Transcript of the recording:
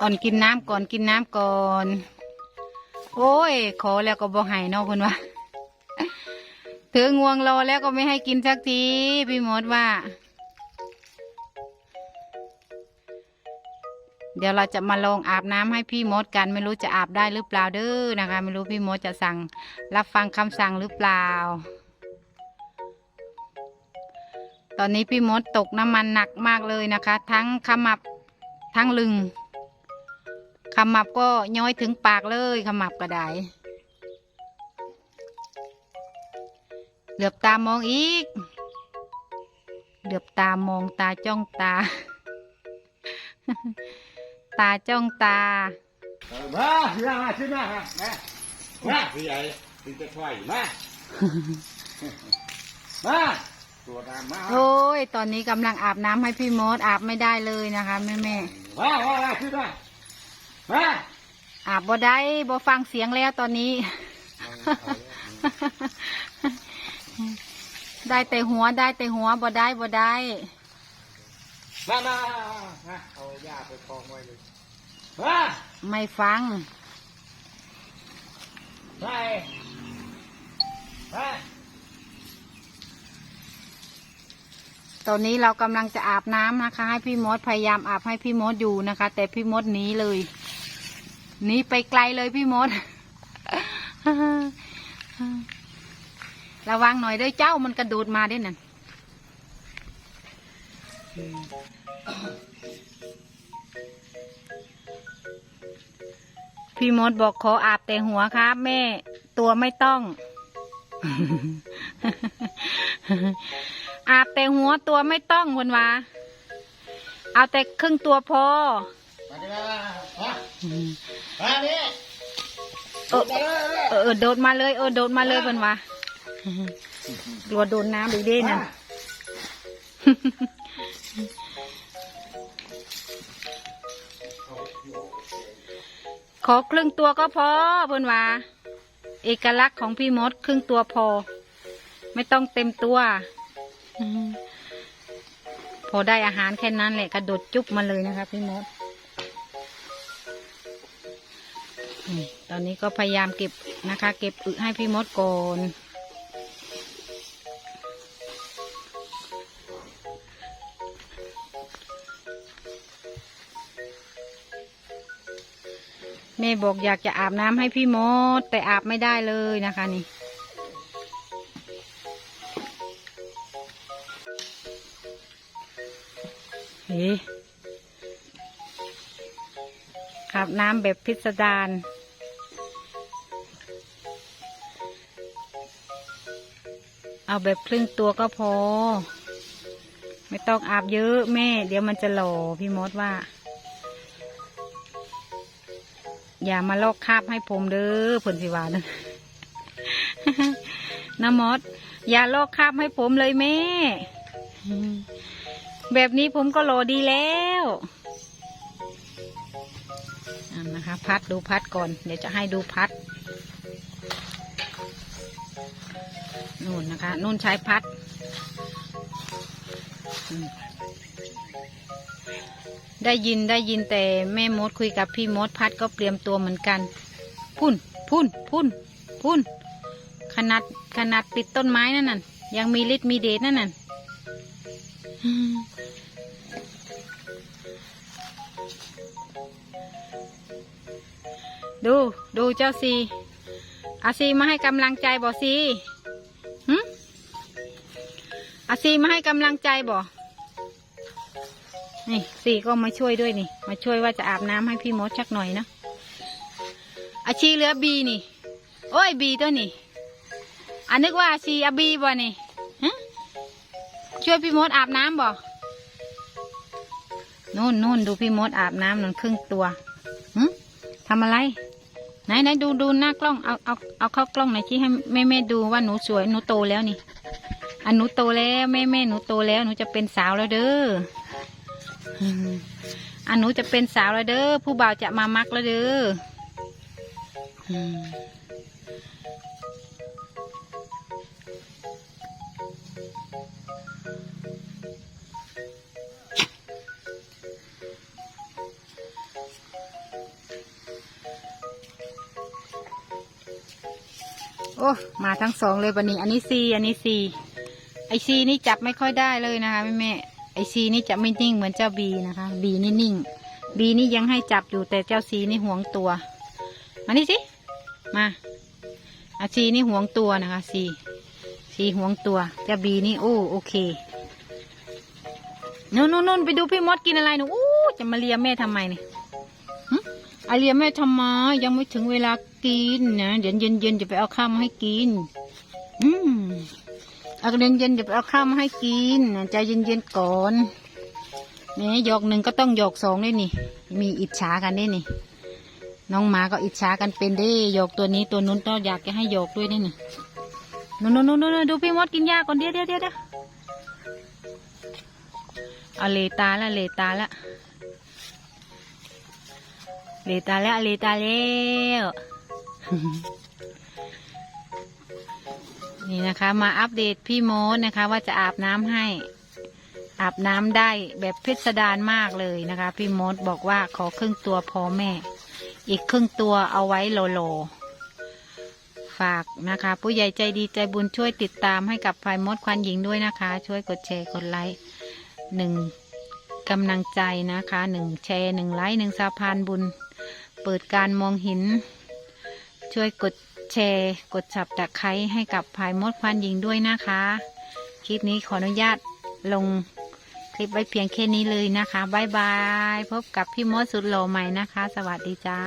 อ่อนกินน้ำก่อนกินน้ำก่อน โอ้ย ขอแล้วก็บอกให้นอกเพิ่นว่าถือง่วงรอแล้วก็ไม่ให้กินสักที พี่มดว่า เดี๋ยวเราจะมาลองอาบน้ำให้พี่มดกัน ไม่รู้จะอาบได้หรือเปล่าเด้อนะคะ ไม่รู้พี่มดจะสั่งรับฟังคำสั่งหรือเปล่า ตอนนี้พี่มดตกน้ำมันหนักมากเลยนะคะ ทั้งขมับ ทั้งลึงขมับก็ย้อยถึงปากเลยขมับกระไดเหลือบตามองอีก เหลือบตามองตาจ้องตา ตาจ้องตามาอย่ามาขึ้นมามามามาพี่ใหญ่ถึงจะช่วยมา มา ตัวตามมาโอ้ย ตอนนี้กำลังอาบน้ำให้พี่มดอาบไม่ได้เลยนะคะแม่แม่มามามาขึ้นมามาๆอาบบ่ได้บ่ฟังเสียงแล้วตอนนี้ ได้แต่หัวได้แต่หัวบ่ได้บ่ได้มามามาเอาหญ้าไปกองไว้เลยมาไม่ฟังไปไป ตอนนี้เรากำลังจะอาบน้ำนะคะ ให้พี่มดพยายามอาบให้พี่มดอยู่นะคะ แต่พี่มดหนีเลยหนีไปไกลเลยพี่มด ระวังหน่อยด้วยเจ้ามันกระโดดมาด้วยนั่นพี่มดบอกขออาบแต่หัวครับแม่ ตัวไม่ต้อง อาบแต่หัวตัวไม่ต้องคนวาเอาแต่ครึ่งตัวพอมาดิมามามาดิเออเออเออโดดมาเลยเออโดดมาเลยคนวากลัวโดนน้ำอีกเด้นั่นขอครึ่งตัวก็พอเพิ่นว่า เอกลักษณ์ของพี่มดครึ่งตัวพอ ไม่ต้องเต็มตัวอืม พอได้อาหารแค่นั้นแหละกระโดดจุ๊บมาเลยนะคะพี่มดตอนนี้ก็พยายามเก็บนะคะ เก็บอึให้พี่มดก่อนแม่บอกอยากจะอาบน้ำให้พี่มด แต่อาบไม่ได้เลยนะคะนี่ เฮ้อาบน้ำแบบพิสดารเอาแบบครึ่งตัวก็พอ ไม่ต้องอาบเยอะแม่ เดี๋ยวมันจะหล่อพี่มดว่า อย่ามาลอกคราบให้ผมเด้อผลสิวานะน้ำมด อย่าลอกคราบให้ผมเลยแม่ แบบนี้ผมก็โลดีแล้วอะนะคะ พัดดูพัดก่อน เดี๋ยวจะให้ดูพัดนู่นนะคะนู่นใช้พัดได้ยินได้ยินแต่แม่มดคุยกับพี่มดพัดก็เตรียมตัวเหมือนกัน พุ่นพุ่นพุ่นพุ่นขนาดขนาดปิดต้นไม้นั่นน่ะยังมีฤทธิ์มีเดชนั่นน่ะ ดูดูเจ้าซีอาซีมาให้กำลังใจบ่ซีหึอาซีมาให้กำลังใจบ่นี่ซีก็มาช่วยด้วยนี่ มาช่วยว่าจะอาบน้ำให้พี่มดชักหน่อยเนาะอาชีเหลือบีนี่ โอ้ยบีตัวนี่อันนึกว่าอาชีอาบีบ่นี่ฮะช่วยพี่มดอาบน้ำบ่ นู่นนู่นดูพี่มดอาบน้ำนั่นครึ่งตัวหึทำอะไร ไหนไหนดูดูหน้ากล้องเอาเอาเอาเข้ากล้องหน่อยชี้ให้แม่แม่ดูว่าหนูสวยหนูโตแล้วนี่อันหนูโตแล้วแม่แม่หนูโตแล้วหนูจะเป็นสาวแล้วเด้ออันหนูจะเป็นสาวแล้วเด้อผู้บ่าวจะมามักแล้วเด้อ โอ้มาทั้งสองเลยวันนี้ อันนี้ซีอันนี้ซีไอซีนี่จับไม่ค่อยได้เลยนะคะแม่แม่ไอซีนี่จะไม่นิ่งเหมือนเจ้าบีนะคะ บีนี่นิ่ง บีนี่ยังให้จับอยู่แต่เจ้าซีนี่หวงตัว มานี่สิมาอาซีนี่หวงตัวนะคะซีซีหวงตัวเจ้าบีนี่โอ้โอเคนู่นนู่นไปดูพี่มดกินอะไรหนูอู้จะมาเลียแม่ทำไมเนี่ยหึอาเลียแม่ทำไมยังไม่ถึงเวลา กินนะเดี๋ยวเย็นเย็นจะไปเอาข้าวมาให้กิน อืมเอาเย็นเย็นจะไปเอาข้าวมาให้กินใจเย็นเย็นก่อนเนี่หยอกหนึ่งก็ต้องหยอกสองด้วยนี่ มีอิจฉากันด้วยนี่ น้องหมาก็อิจฉากันเป็นเด้หยอกตัวนี้ตัวนู้นต้องอยากจะให้หยอกด้วยนี่นี่นู่นนู่นนู่นนู่นดูพี่มดกินหญ้าก่อนเดี๋ยวเดี๋ยวเดี๋ยวเดี๋ยวเอาเลตาละเลตาละเลตาแล้วเลตาแล้ว นี่นะคะ มาอัปเดตพี่โมดนะคะ ว่าจะอาบน้ำให้ อาบน้ำได้แบบพิสดารมากเลยนะคะ พี่โมดบอกว่าขอครึ่งตัวพอแม่ อีกครึ่งตัวเอาไว้โลโลฝากนะคะ ผู้ใหญ่ใจดีใจบุญช่วยติดตามให้กับพายมดควันหญิงด้วยนะคะ ช่วยกดแชร์กดไลค์หนึ่งกำลังใจนะคะหนึ่งแชร์หนึ่งไลค์หนึ่งสะพานบุญ เปิดการมองเห็น ช่วยกดแชร์ กดสับตะไคร้ให้กับพายมดควันยิงด้วยนะคะ คลิปนี้ขออนุญาตลงคลิปไว้เพียงแค่นี้เลยนะคะบายบาย พบกับพี่มดสุดโลใหม่นะคะ สวัสดีจ้า